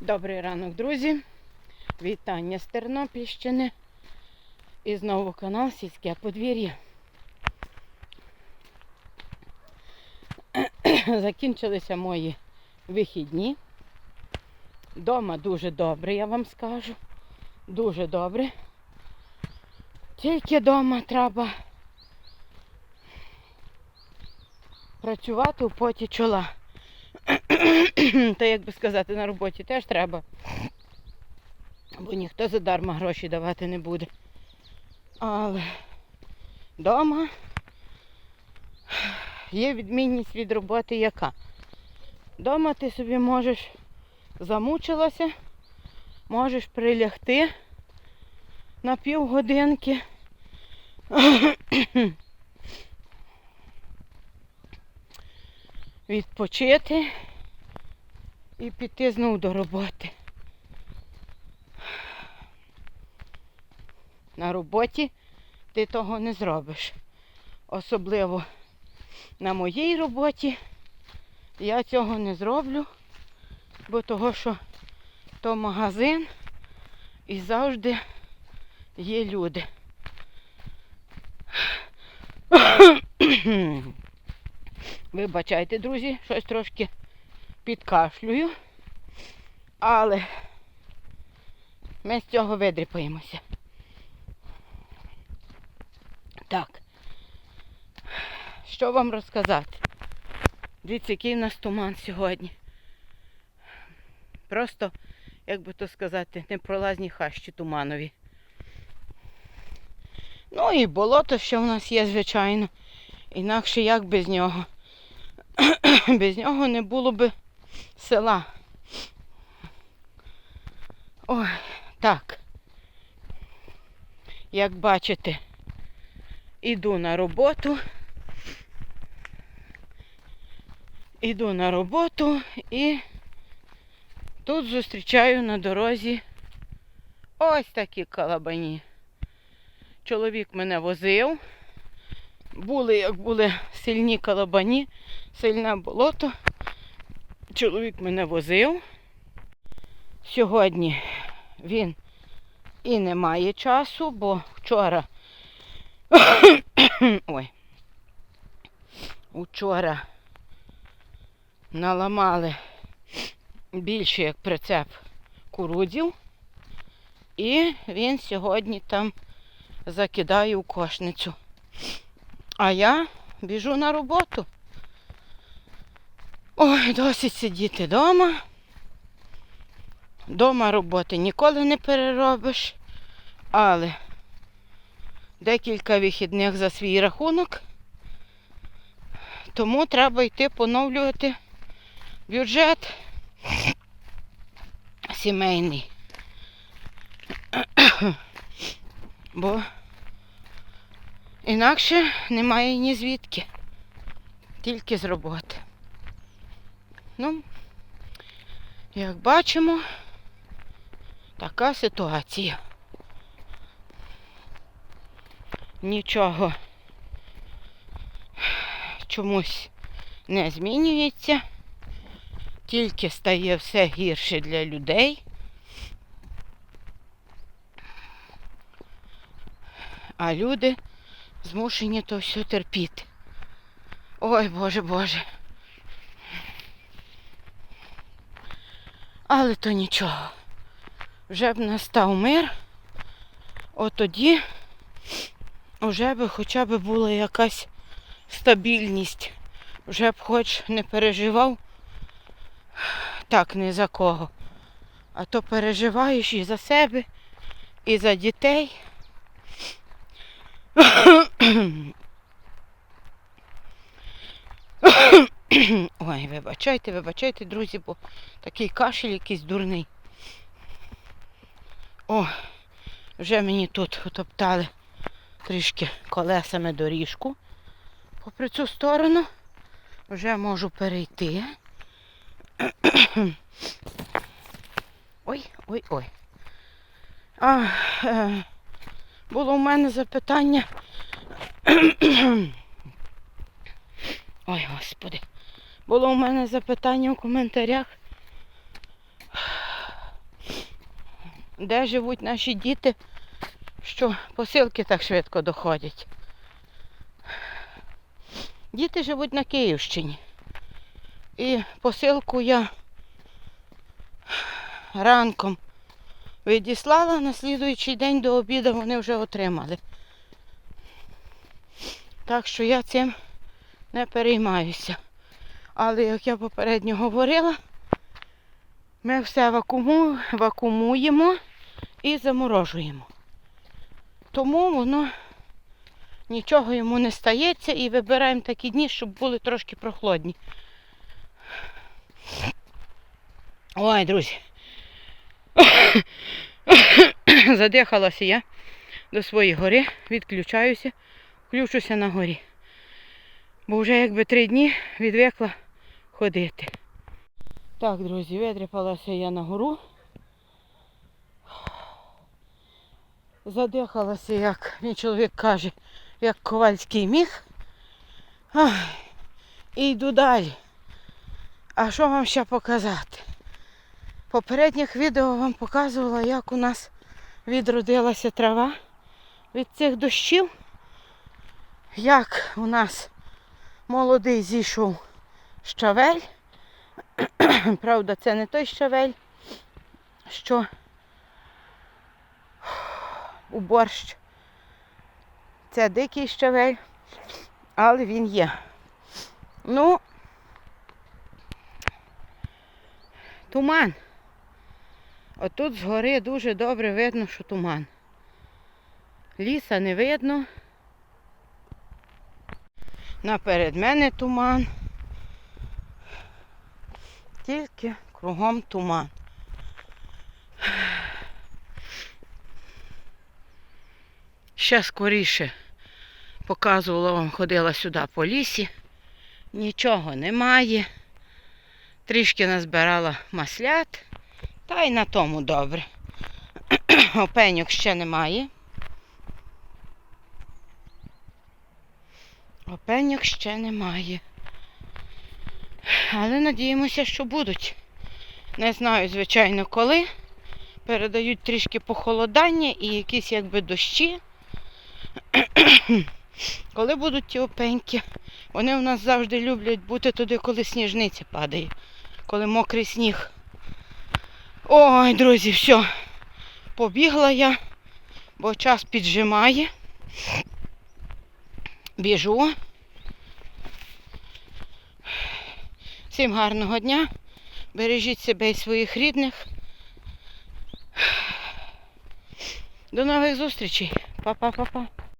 Добрий ранок, друзі. Вітання з Тернопільщини. І знову канал Сільське подвір'я. Закінчилися мої вихідні. Дома дуже добре, я вам скажу. Дуже добре. Тільки вдома треба працювати у поті чола. Та як би сказати, на роботі теж треба. Бо ніхто задарма гроші давати не буде. Але вдома є відмінність від роботи яка. Дома ти собі можеш замучилася, можеш прилягти на півгодинки. Відпочити і піти знову до роботи. На роботі ти того не зробиш. Особливо на моїй роботі я цього не зроблю, бо того, що то магазин і завжди є люди. Вибачайте, друзі, щось трошки підкашлюю, але ми з цього видріпаємося. Так, що вам розказати? Дивіться, який в нас туман сьогодні. Просто, як би то сказати, непролазні хащі туманові. Ну і болото ще в нас є, звичайно. Інакше як без нього. без нього не було би села. Ой, так. Як бачите, іду на роботу. Іду на роботу і тут зустрічаю на дорозі ось такі калабані. Чоловік мене возив. Були, як були сильні калабані, сильне болото. Чоловік мене возив. Сьогодні він і не має часу, бо вчора. Ой. Учора наламали більше як прицеп курудзів. І він сьогодні там закидає у кошницю. А я біжу на роботу. Ой, досить сидіти вдома. Дома роботи ніколи не переробиш, але декілька вихідних за свій рахунок. Тому треба йти поновлювати бюджет сімейний. Бо інакше немає ні звідки. Тільки з роботи. Ну, як бачимо, така ситуація. Нічого чомусь не змінюється, тільки стає все гірше для людей. А люди змушені то все терпіти. Ой, Боже, Боже. Але то нічого. Вже б настав мир, от тоді вже б хоча б була якась стабільність. Вже б хоч не переживав так ні за кого. А то переживаєш і за себе, і за дітей. Ой, вибачайте, вибачайте, друзі, бо такий кашель якийсь дурний. О, вже мені тут утоптали трішки колесами доріжку. Попри цю сторону вже можу перейти. Ой, ой, ой. А, е, було у мене запитання. Ой, господи. Було у мене запитання у коментарях де живуть наші діти, що посилки так швидко доходять. Діти живуть на Київщині. І посилку я ранком відіслала, на слідуючий день до обіду вони вже отримали. Так що я цим не переймаюся. Але як я попередньо говорила, ми все вакууму, вакуумуємо і заморожуємо. Тому воно нічого йому не стається і вибираємо такі дні, щоб були трошки прохолодні. Ой, друзі. Задихалася я до своєї гори, відключаюся, включуся на горі. Бо вже якби три дні відвикла ходити. Так, друзі, видріпалася я на гору. Задихалася, як мій чоловік каже, як ковальський міг. І йду далі. А що вам ще показати? Попередніх відео вам показувала, як у нас відродилася трава від цих дощів. Як у нас молодий зійшов щавель. Правда, це не той щавель, що у борщ. Це дикий щавель, але він є. Ну, туман. Отут згори дуже добре видно, що туман. Ліса не видно. Наперед мене туман. Тільки кругом туман. Ще скоріше показувала вам, ходила сюди по лісі. Нічого немає. Трішки назбирала маслят. Та й на тому добре. Опеньок ще немає. Опеньок ще немає. Але надіємося, що будуть. Не знаю, звичайно, коли. Передають трішки похолодання і якісь якби дощі. коли будуть ті опеньки, вони у нас завжди люблять бути туди, коли сніжниця падає, коли мокрий сніг. Ой, друзі, все. Побігла я, бо час піджимає. Біжу. Всім гарного дня. Бережіть себе і своїх рідних. До нових зустрічей. Па-па-па-па.